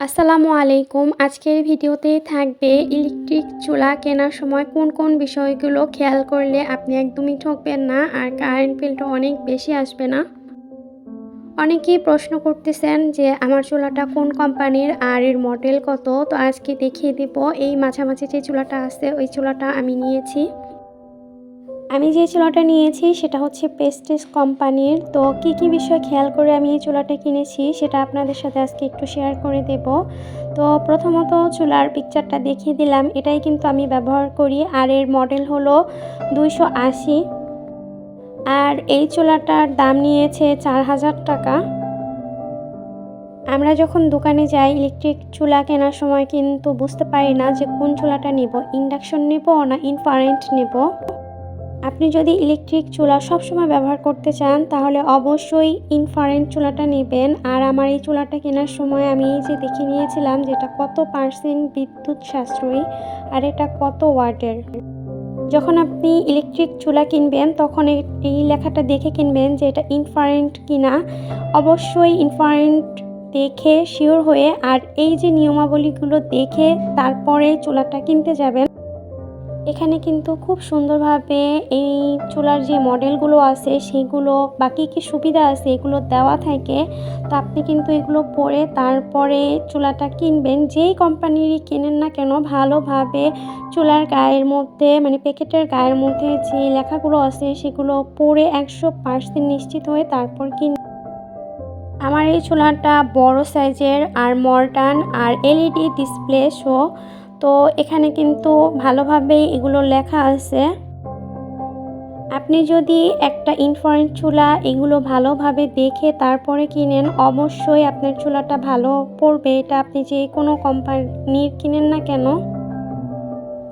আসসালামু আলাইকুম। আজকের ভিডিওতে থাকবে ইলেকট্রিক চুলা কেনার সময় কোন কোন বিষয়গুলো খেয়াল করলে আপনি একদমই ঠকবেন না আর কারেন্ট বিলটা অনেক বেশি আসবে না? অনেকেই প্রশ্ন করতেছেন যে আমার চুলাটা কোন কোম্পানির আর এর মডেল কত? তো আজকে দেখিয়ে দিব এই মাঝামাঝি যে চুলাটা আছে, ওই চুলাটা আমি নিয়েছি। আমি যে চুলাটা নিয়েছি সেটা হচ্ছে পেস্টিস কোম্পানির। তো কি কি বিষয় খেয়াল করে আমি এই চুলাটা কিনেছি সেটা আপনাদের সাথে আজকে একটু শেয়ার করে দেব। তো প্রথমত চুলার পিকচারটা দেখিয়ে দিলাম। এটাই কিন্তু আমি ব্যবহার করি। আর এর মডেল হলো দুইশো আশি। আর এই চুলাটার দাম নিয়েছে চার হাজার টাকা। আমরা যখন দোকানে যাই ইলেকট্রিক চুলা কেনার সময় কিন্তু বুঝতে পারি না যে কোন চুলাটা নেব। ইন্ডাকশন নেব না ইনফারেন্ট নেব? আপনি যদি ইলেকট্রিক চুলা সবসময় ব্যবহার করতে চান, তাহলে অবশ্যই ইনফারেন্ট চুলাটা নেবেন। আর আমার এই চুলাটা কেনার সময় আমি এই যে দেখে নিয়েছিলাম যে এটা কত পার্সেন্ট বিদ্যুৎ সাশ্রয়ী আর এটা কত ওয়াটের। যখন আপনি ইলেকট্রিক চুলা কিনবেন, তখন এই লেখাটা দেখে কিনবেন যে এটা ইনফারেন্ট কিনা। অবশ্যই ইনফারেন্ট দেখে শিওর হয়ে, আর এই যে নিয়মাবলীগুলো দেখে তারপরে চুলাটা কিনতে যাবেন এখানে কিন্তু খুব সুন্দরভাবে এই চুলার যে মডেলগুলো আছে, সেগুলো বা কী কী সুবিধা আছে এগুলো দেওয়া থাকে। তো আপনি কিন্তু এগুলো পরে তারপরে চুলাটা কিনবেন। যেই কোম্পানিরই কেনেন না কেন, ভালোভাবে চুলার গায়ের মধ্যে মানে প্যাকেটের গায়ের মধ্যে যে লেখাগুলো আছে, সেগুলো পরে একশো পার্সেন্ট নিশ্চিত হয়ে তারপর কিন আমার এই চুলাটা বড় সাইজের আর মডার্ন আর এলইডি ডিসপ্লে শো তো এখানে কিন্তু ভালোভাবেই এগুলো লেখা আছে। আপনি যদি একটা ইনফরেন্ট চুলা এগুলো ভালোভাবে দেখে তারপরে কিনেন, অবশ্যই আপনার চুলাটা ভালো পড়বে। এটা আপনি যে কোনো কোম্পানির কিনেন না কেন।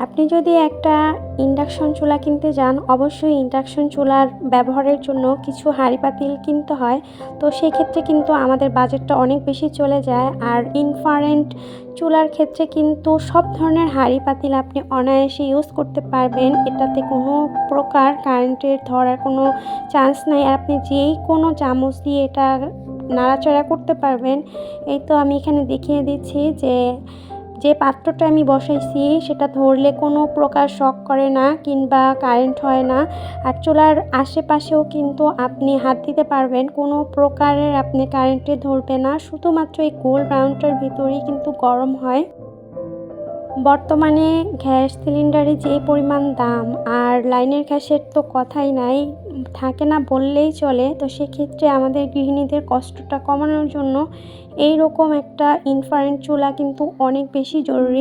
আপনি যদি একটা ইন্ডাকশন চুলা কিনতে যান, অবশ্যই ইন্ডাকশন চুলার ব্যবহারের জন্য কিছু হাঁড়ি পাতিল কিনতে হয়। তো সেক্ষেত্রে কিন্তু আমাদের বাজেটটা অনেক বেশি চলে যায়। আর ইনফারেন্ট চুলার ক্ষেত্রে কিন্তু সব ধরনের হাঁড়ি পাতিল আপনি অনায়াসে ইউজ করতে পারবেন। এটাতে কোনো প্রকার কারেন্টের ধরার কোনো চান্স নাই। আর আপনি যেই কোনো চামচ দিয়ে এটা নাড়াচাড়া করতে পারবেন, এই তো আমি এখানে দেখিয়ে দিচ্ছি যে যে পাত্রটা আমি বসাইছি সেটা ধরলে কোনো প্রকার শক করে না কিংবা কারেন্ট হয় না। আর চুলার আশেপাশেও কিন্তু আপনি হাত দিতে পারবেন, কোনো প্রকারের আপনি কারেন্টে ধরবে না। শুধুমাত্র এই গোল রাউন্ডটার ভিতরেই কিন্তু গরম হয়। বর্তমানে গ্যাস সিলিন্ডারে যে পরিমাণ দাম আর লাইনের গ্যাসের তো কথাই নাই, থাকে না বললেই চলে। তো সেক্ষেত্রে আমাদের গৃহিণীদের কষ্টটা কমানোর জন্য এই রকম একটা ইনফারেন্ট চুলা কিন্তু অনেক বেশি জরুরি।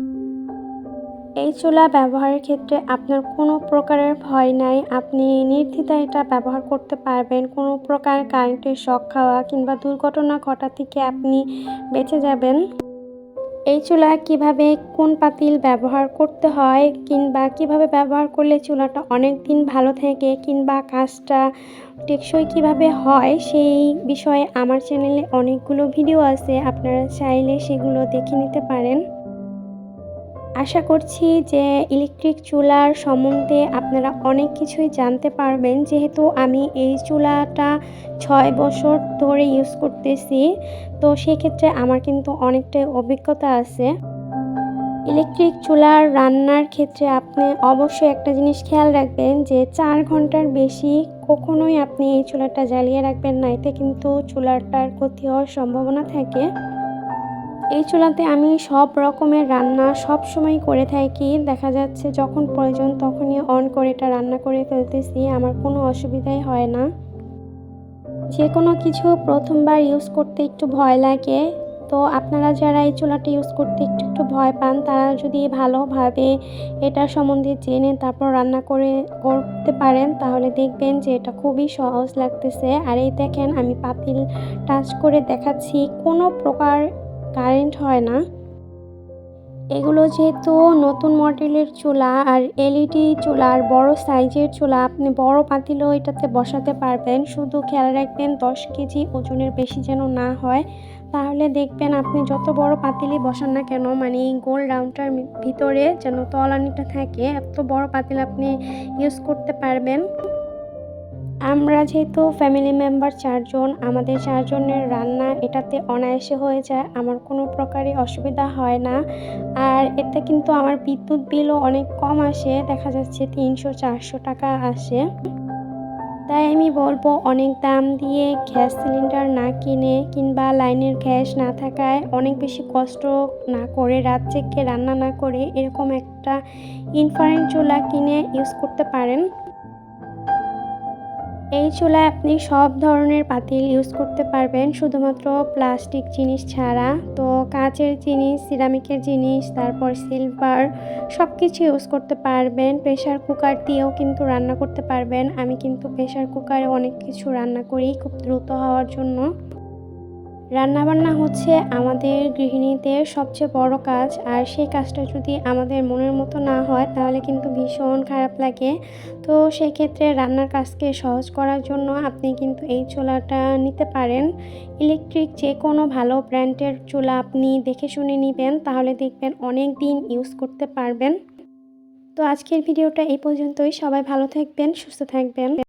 এই চুলা ব্যবহারের ক্ষেত্রে আপনার কোনো প্রকারের ভয় নাই। আপনি নির্দ্বিধায় এটা ব্যবহার করতে পারবেন। কোনো প্রকার কারেন্টের শখ খাওয়া কিংবা দুর্ঘটনা ঘটা থেকে আপনি বেঁচে যাবেন। এই চুলা কীভাবে কোন পাতিল ব্যবহার করতে হয় কিংবা কীভাবে ব্যবহার করলে চুলাটা অনেক দিন ভালো থাকে কিংবা কাজটা টেকসই কীভাবে হয় সেই বিষয়ে আমার চ্যানেলে অনেকগুলো ভিডিও আছে, আপনারা চাইলে সেগুলো দেখে নিতে পারেন। আশা করছি যে ইলেকট্রিক চুলার সম্বন্ধে আপনারা অনেক কিছুই জানতে পারবেন। যেহেতু আমি এই চুলাটা ছয় বছর ধরে ইউজ করতেছি, তো সেক্ষেত্রে আমার কিন্তু অনেকটাই অভিজ্ঞতা আছে। ইলেকট্রিক চুলার রান্নার ক্ষেত্রে আপনি অবশ্যই একটা জিনিস খেয়াল রাখবেন যে চার ঘণ্টার বেশি কখনোই আপনি এই চুলাটা জ্বালিয়ে রাখবেন না। এতে কিন্তু চুলাটার ক্ষতি হওয়ার সম্ভাবনা থাকে। এই চুলাতে আমি সব রকমের রান্না সব সময় করে থাকি। দেখা যাচ্ছে যখন প্রয়োজন তখনই অন করে এটা রান্না করে ফেলতেছি, আমার কোনো অসুবিধাই হয় না। যে কোনো কিছু প্রথমবার ইউজ করতে একটু ভয় লাগে। তো আপনারা যারা এই চুলাটা ইউজ করতে একটু একটু ভয় পান, তারা যদি ভালোভাবে এটা সম্বন্ধে জেনে তারপর রান্না করে, করতে পারেন, তাহলে দেখবেন যে এটা খুবই সহজ লাগতেছে। আর এই দেখেন আমি পাতিল টাচ করে দেখাচ্ছি। কোনো প্রকার কারেন্ট হয় না। এগুলো যেহেতু নতুন মডেলের চুলা আর এলইডি চুলা আর বড় সাইজের চুলা, আপনি বড় পাতিলও এটাতে বসাতে পারবেন। শুধু খেয়াল রাখবেন দশ কেজি ওজনের বেশি যেন না হয়। তাহলে দেখবেন আপনি যত বড় পাতিলই বসান না কেন মানে গোল রাউন্ডটার ভিতরে যেন তলানিটা থাকে, এত বড় পাতিল আপনি ইউজ করতে পারবেন। আমরা যেহেতু ফ্যামিলি মেম্বার চারজন, আমাদের চারজনের রান্না এটাতে অনায়াসে হয়ে যায়, আমার কোনো প্রকারই অসুবিধা হয় না। আর এতে কিন্তু আমার বিদ্যুৎ বিলও অনেক কম আসে, দেখা যাচ্ছে তিনশো, চারশো টাকা আসে। তাই আমি বলব অনেক দাম দিয়ে গ্যাস সিলিন্ডার না কিনে কিংবা লাইনের গ্যাস না থাকায় অনেক বেশি কষ্ট না করে, রাত জেগে রান্না না করে এরকম একটা ইনফারেন্ট চুলা কিনে ইউজ করতে পারেন। এই চুলায় আপনি সব ধরনের পাতিল ইউজ করতে পারবেন, শুধুমাত্র প্লাস্টিক জিনিস ছাড়া। তো কাঁচের জিনিস, সিরামিকের জিনিস, তারপর সিলভার সব কিছু ইউজ করতে পারবেন। প্রেশার কুকার দিয়েও কিন্তু রান্না করতে পারবেন। আমি কিন্তু প্রেশার কুকারে অনেক কিছু রান্না করি খুব দ্রুত হওয়ার জন্য। রান্নাবান্না হচ্ছে আমাদের গৃহিণীদের সবচেয়ে বড় কাজ, আর সেই কাজটা যদি আমাদের মনের মতো না হয়, তাহলে কিন্তু ভীষণ খারাপ লাগে। তো সেই ক্ষেত্রে রান্নার কাজকে সহজ করার জন্য আপনি কিন্তু এই চুলাটা নিতে পারেন। ইলেকট্রিক যে কোনো ভালো ব্র্যান্ডের চুলা আপনি দেখে শুনে নেবেন, তাহলে দেখবেন অনেক দিন ইউজ করতে পারবেন। তো আজকের ভিডিওটা এই পর্যন্তই। সবাই ভালো থাকবেন, সুস্থ থাকবেন।